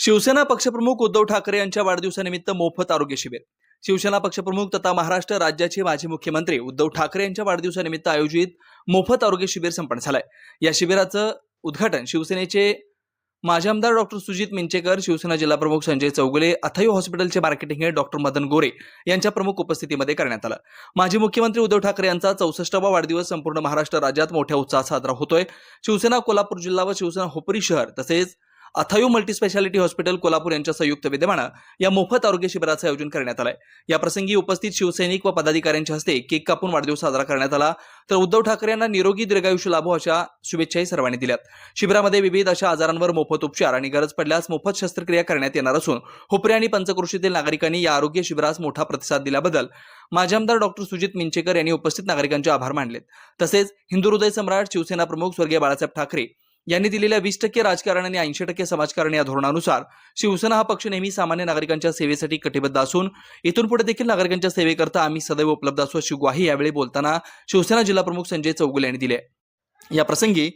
शिवसेना पक्षप्रमुख उद्धव ठाकरे यांच्या वाढदिवसानिमित्त मोफत आरोग्य शिबिर. शिवसेना पक्षप्रमुख तथा महाराष्ट्र राज्याचे माजी मुख्यमंत्री उद्धव ठाकरे यांच्या वाढदिवसानिमित्त आयोजित मोफत आरोग्य शिबिर संपन्न झालंय. या शिबिराचं उद्घाटन शिवसेनेचे माजी आमदार डॉक्टर सुजित मिंचेकर शिवसेना जिल्हा प्रमुख संजय चौगुले अथयो हॉस्पिटलचे marketing head doctor Madan Gore यांच्या प्रमुख उपस्थितीमध्ये करण्यात आलं. माजी मुख्यमंत्री उद्धव ठाकरे यांचा चौसष्टावा वाढदिवस संपूर्ण महाराष्ट्र राज्यात मोठ्या उत्साहात साजरा होतोय. शिवसेना कोल्हापूर जिल्हा व शिवसेना होपरी शहर तसेच अथायू मल्टीस्पेशालिटी हॉस्पिटल कोल्हापूर यांच्या संयुक्त विद्यमानं या मोफत आरोग्य शिबिराचं आयोजन करण्यात आलंय. या प्रसंगी उपस्थित शिवसैनिक व पदाधिकाऱ्यांच्या हस्ते केक कापून वाढदिवस साजरा करण्यात आला. तर उद्धव ठाकरे यांना निरोगी दीर्घायुष्य लाभो अशा शुभेच्छाही सर्वांनी दिल्यात. शिबिरामध्ये विविध अशा आजारांवर मोफत उपचार आणि गरज पडल्यास मोफत शस्त्रक्रिया करण्यात येणार असून हुपरी आणि पंचकृषीतील नागरिकांनी या आरोग्य शिबिरास मोठा प्रतिसाद दिल्याबद्दल माजी आमदार डॉक्टर सुजित मिंचेकर यांनी उपस्थित नागरिकांचे आभार मानलेत. तसेच हिंदू हृदय सम्राट शिवसेना प्रमुख स्वर्गीय बाळासाहेब ठाकरे यांनी दिलेल्या वीस टक्के राजकारण आणि ऐंशी टक्के समाजकारण या धोरणानुसार शिवसेना हा पक्ष नेहमी सामान्य नागरिकांच्या सेवेसाठी कटिबद्ध असून इथून पुढे देखील नागरिकांच्या सेवेकरता आम्ही सदैव उपलब्ध असू अशी ग्वाही यावेळी बोलताना शिवसेना जिल्हाप्रमुख संजय चौगुले यांनी दिली या प्रसंगी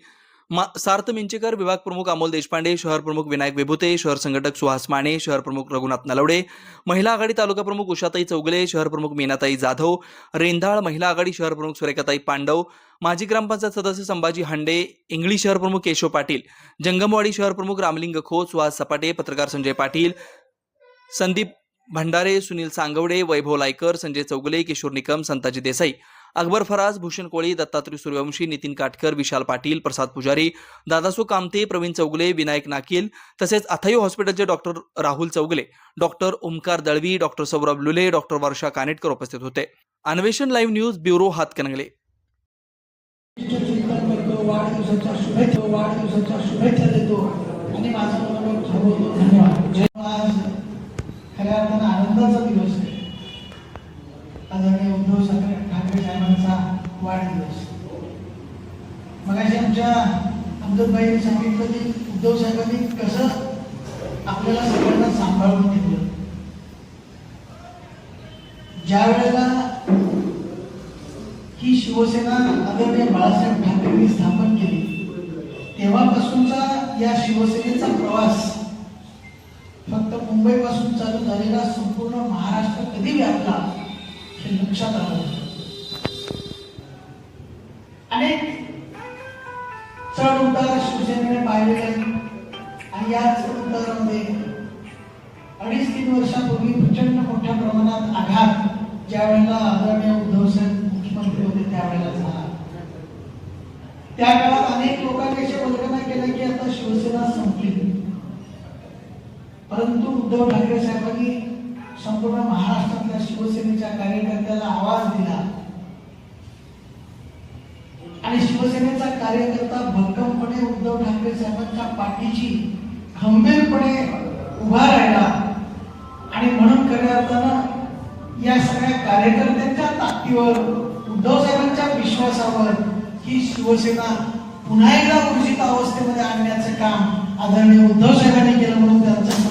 सार्थ मिंचेकर विभाग प्रमुख अमोल देशपांडे शहर प्रमुख विनायक विभूते शहर संघटक सुहास माने शहर प्रमुख रघुनाथ नलवडे महिला आघाडी तालुका प्रमुख उषाताई चौगुले शहर प्रमुख मीनाताई जाधव रेंधाळ महिला आघाडी शहर प्रमुख सुरेखाताई पांडव माजी ग्रामपंचायत सदस्य संभाजी हांडे इंगळी शहर प्रमुख केशव पाटील जंगमवाडी शहर प्रमुख रामलिंग खोत सुहास सपाटे पत्रकार संजय पाटील संदीप भंडारे सुनील सांगवडे वैभव लायकर संजय चौगले किशोर निकम संताजी देसाई अकबर फराज भूषण कोळी दत्तात्रय सूर्यवंशी नितीन काटकर विशाल पाटील प्रसाद पुजारी दादासू कामते प्रवीण चौगुले विनायक नाकील तसेच अथायू हॉस्पिटलचे doctor Rahul Chougale doctor Omkar Dalvi doctor Saurabh Lule doctor Varsha Kanetkar उपस्थित होते. अन्वेषण लाईव्ह न्यूज ब्युरो हातकणंगले. आणि माझा धन्यवाद. आज खऱ्या अर्थानं आनंदाचा दिवस आहे आदरणीय उद्धव ठाकरे ठाकरे साहेबांचा वाढदिवस मगाशी आमच्या अमजदबाईंनी सांगितलं की उद्धव साहेबांनी कसं आपल्याला सगळ्यांना सांभाळून ठेवलं ज्या वेळेला ही शिवसेना आदरणीय बाळासाहेब ठाकरेंनी स्थापन केली तेव्हापासूनचा या शिवसेनेचा प्रवास फक्त मुंबईपासून चालू झालेला संपूर्ण महाराष्ट्र कधी व्यापला हे लक्षात आलं अनेक चढ उतार शिवसेनेने पाहिलेले आणि या चढ उतारामध्ये अडीच तीन वर्षापूर्वी प्रचंड मोठ्या प्रमाणात आघात ज्या वेळेला आदरणीय उद्धव साहेब मुख्यमंत्री होते त्यावेळेला झाला. त्या काळात अनेक लोकांनी अशा कल्पना केल्या की आता शिवसेना संपली. परंतु उद्धव ठाकरे साहेबांनी संपूर्ण महाराष्ट्रातल्या शिवसेनेच्या कार्यकर्त्याला आवाज दिला. आणि शिवसेनेचा कार्यकर्ता भक्कमपणे उद्धव ठाकरे साहेबांच्या पाठीची खंबीरपणे उभा राहिला. आणि म्हणून खऱ्या अर्थानं या सगळ्या कार्यकर्त्यांच्या ताकदीवर उद्धव साहेबांच्या विश्वासावर ही शिवसेना पुन्हा एकदा ऊर्जित अवस्थेमध्ये आणण्याचं काम आदरणीय उद्धव साहेबांनी केलं म्हणून त्यांचं